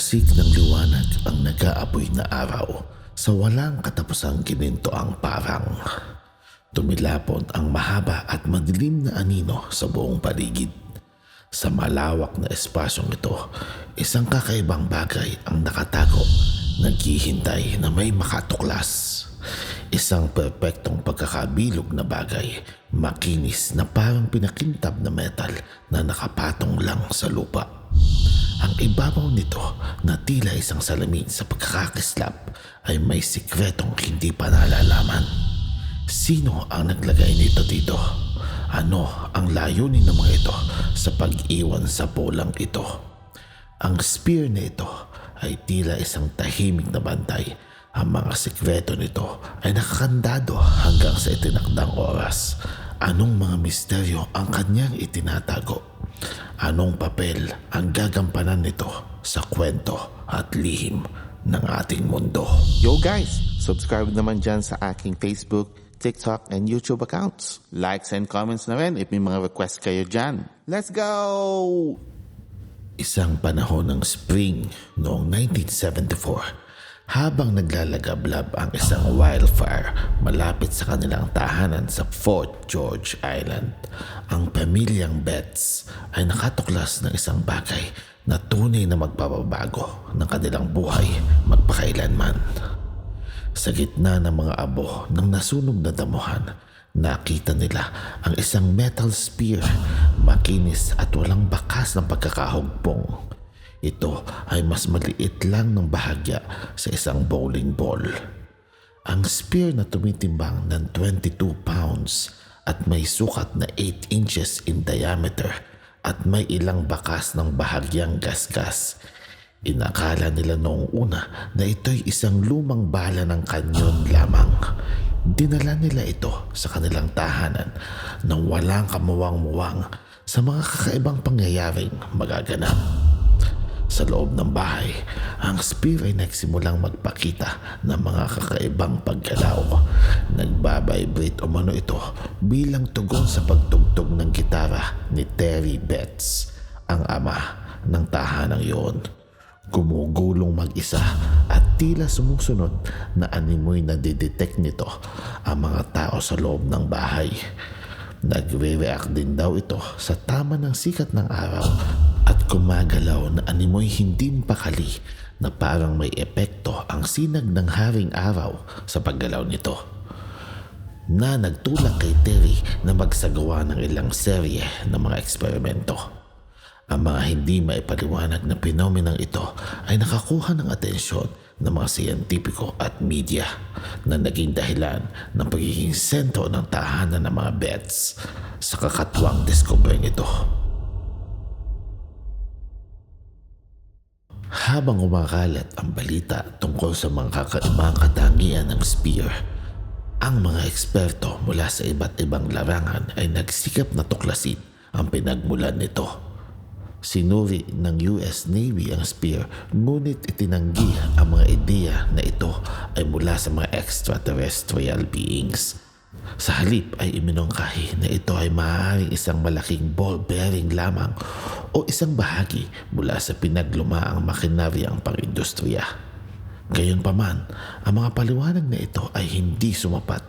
Kasik ng liwanag ang nag-aapoy na araw sa walang katapusang kininto ang parang. Tumilapon ang mahaba at madilim na anino sa buong paligid. Sa malawak na espasyong ito, isang kakaibang bagay ang nakatago, naghihintay na may makatuklas. Isang perpektong pagkakabilog na bagay, makinis na parang pinakintab na metal na nakapatong lang sa lupa. Ang ibabaw nito na tila isang salamin sa pagkakakislap ay may sikretong hindi pa nalalaman. Sino ang naglagay nito dito? Ano ang layunin ng mga ito sa pag-iwan sa bolang ito? Ang spear na ito ay tila isang tahimik na bantay. Ang mga sikreto nito ay nakakandado hanggang sa itinakdang oras. Anong mga misteryo ang kanyang itinatago? Anong papel ang gagampanan nito sa kwento at lihim ng ating mundo? Yo guys, subscribe naman dyan sa aking Facebook, TikTok, and YouTube accounts. Likes and comments na rin if may mga request kayo dyan. Let's go! Isang panahon ng spring noong 1974 habang naglalagablab ang isang wildfire malapit sa kanilang tahanan sa Fort George Island. Ang pamilyang Betts ay nakatuklas ng isang bagay na tunay na magpapabago ng kanilang buhay magpakailanman. Sa gitna ng mga abo ng nasunog na damuhan, nakita nila ang isang metal spear, makinis at walang bakas ng pagkakahugpong. Ito ay mas maliit lang ng bahagya sa isang bowling ball. Ang spear na tumitimbang ng 22 pounds at may sukat na 8 inches in diameter at may ilang bakas ng bahagyang gasgas. Inakala nila noong una na ito'y isang lumang bala ng kanyon lamang. Dinala nila ito sa kanilang tahanan nang walang kamuwang-muwang sa mga kakaibang pangyayaring magaganap. Sa loob ng bahay, ang spear ay nagsimulang magpakita ng mga kakaibang paggalaw. Nagbabibrate umano ito bilang tugon sa pagtugtog ng gitara ni Terry Betts, ang ama ng tahanang iyon. Gumugulong mag-isa at tila sumusunod na animoy na didetect nito ang mga tao sa loob ng bahay. Nagre-react din daw ito sa tama ng sikat ng araw gumagalaw na animoy hindi pakali na parang may epekto ang sinag ng haring araw sa paggalaw nito na nagtulak kay Terry na magsagawa ng ilang serye ng mga eksperimento. Ang mga hindi maipaliwanag na pinomenang ito ay nakakuha ng atensyon ng mga siyentipiko at media na naging dahilan ng pagiging sentro ng tahanan ng mga bets sa kakatwang diskubreng ito. Habang umakalat ang balita tungkol sa mga kakaibang katangian ng spear, ang mga eksperto mula sa iba't ibang larangan ay nagsikap na tuklasin ang pinagmulan nito. Sinuri ng US Navy ang spear ngunit itinanggi ang mga ideya na ito ay mula sa mga extraterrestrial beings. Sa halip ay iminungkahi na ito ay maaaring isang malaking ball bearing lamang o isang bahagi mula sa pinaglumaang makinaryang pang-industriya. Gayunpaman, ang mga paliwanag na ito ay hindi sumapat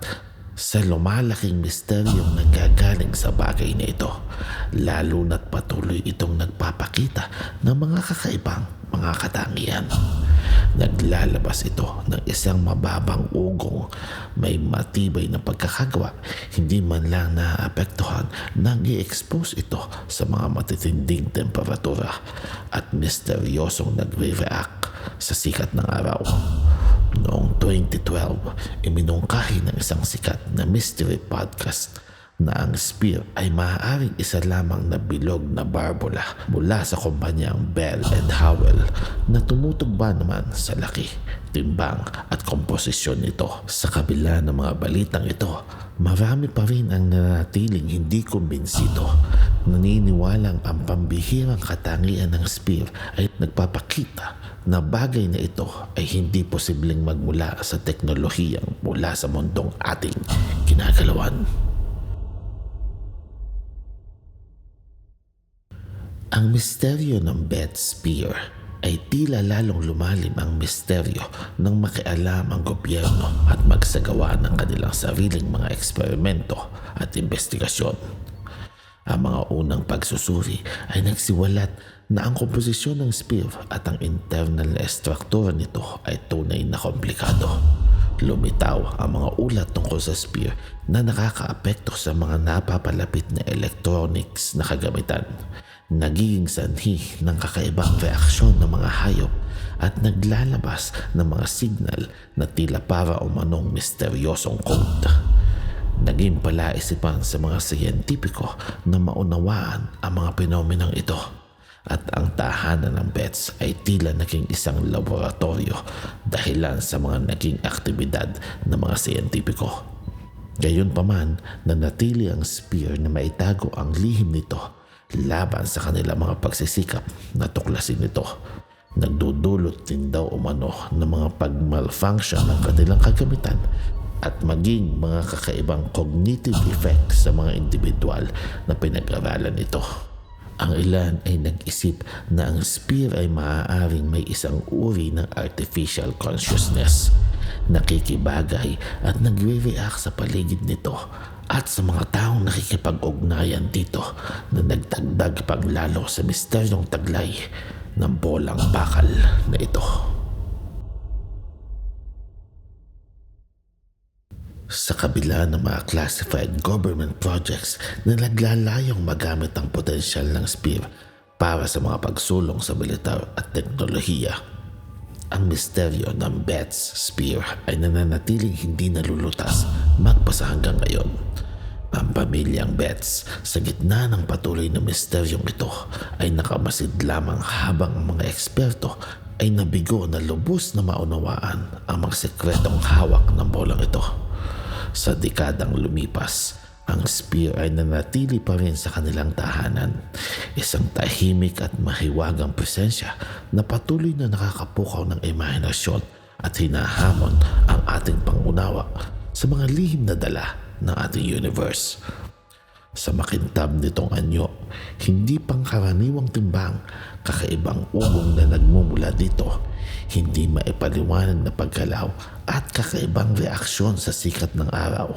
sa lumalaking misteryong nagagaling sa bagay na ito, lalo na't patuloy itong nagpapakita ng mga kakaibang mga katangian. Naglalabas ito ng isang mababang ugong may matibay na pagkakagawa, hindi man lang naapektuhan nang i-expose ito sa mga matitinding temperatura at misteryosong nagre-react sa sikat ng araw. Noong 2012, iminungkahi ng isang sikat na mystery podcast na ang spear ay maaaring isa lamang na bilog na barbula mula sa kumpanyang Bell and Howell na tumutugba naman sa laki, timbang at komposisyon nito. Sa kabila ng mga balitang ito, marami pa rin ang nanatiling hindi kumbinsido. Naniniwalang ang pambihirang katangian ng spear ay nagpapakita na bagay na ito ay hindi posibleng magmula sa teknolohiyang mula sa mundong ating kinagalawan. Ang misteryo ng Beth Spear ay tila lalong lumalim ang misteryo ng makialam ang gobyerno at magsagawa ng kanilang sariling mga eksperimento at investigasyon. Ang mga unang pagsusuri ay nagsiwalat na ang komposisyon ng spear at ang internal na estruktura nito ay tunay na komplikado. Lumitaw ang mga ulat tungkol sa spear na nakakaapekto sa mga napapalapit na electronics na kagamitan. Nagiging sanhi ng kakaibang reaksyon ng mga hayop at naglalabas ng mga signal na tila para umanong misteryosong code. Naging palaisipan sa mga siyentipiko na maunawaan ang mga penomenang ito at ang tahanan ng bets ay tila naging isang laboratorio dahilan sa mga naging aktibidad ng mga siyentipiko. Gayunpaman, nanatili ang spear na maitago ang lihim nito laban sa kanilang mga pagsisikap na tuklasin ito. Nagdudulot din daw umano ng mga pag-malfunction ng kanilang kagamitan at maging mga kakaibang cognitive effects sa mga individual na pinag-aralan ito. Ang ilan ay nag-isip na ang spear ay maaaring may isang uri ng artificial consciousness. Nakikibagay at nagre-react sa paligid nito at sa mga taong nakikipag-ugnayan dito na nagdagdag pang lalo sa misteryong taglay ng bolang bakal na ito. sa kabila ng mga classified government projects na naglalayong magamit ang potensyal ng SPIR para sa mga pagsulong sa militar at teknolohiya. Ang misteryo ng BETS SPIR ay nananatiling hindi nalulutas magpasa hanggang ngayon. Ang pamilyang Betts sa gitna ng patuloy na misteryong ito ay nakamasid lamang habang ang mga eksperto ay nabigo na lubos na maunawaan ang mga sekretong hawak ng bolang ito. Sa dekadang lumipas, ang spear ay nanatili pa rin sa kanilang tahanan. Isang tahimik at mahiwagang presensya na patuloy na nakakapukaw ng imahinasyon at hinahamon ang ating pangunawa sa mga lihim na dala ng ating universe. Sa makintab nitong anyo, hindi pangkaraniwang timbang, kakaibang ugong na nagmumula dito, hindi maipaliwanag na paggalaw at kakaibang reaksyon sa sikat ng araw.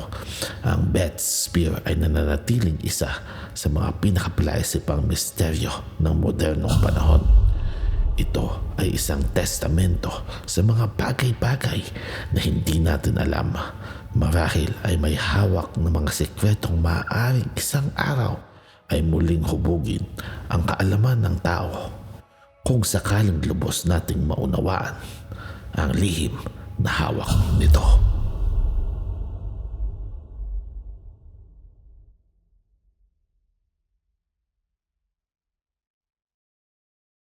Ang Bet's Spear ay nananatiling isa sa mga pinakapalaisipang misteryo ng modernong panahon. Ito ay isang testamento sa mga bagay-bagay na hindi natin alam. Marahil ay may hawak ng mga sekretong maaaring isang araw ay muling hubugin ang kaalaman ng tao kung sakaling lubos nating maunawaan ang lihim na hawak nito.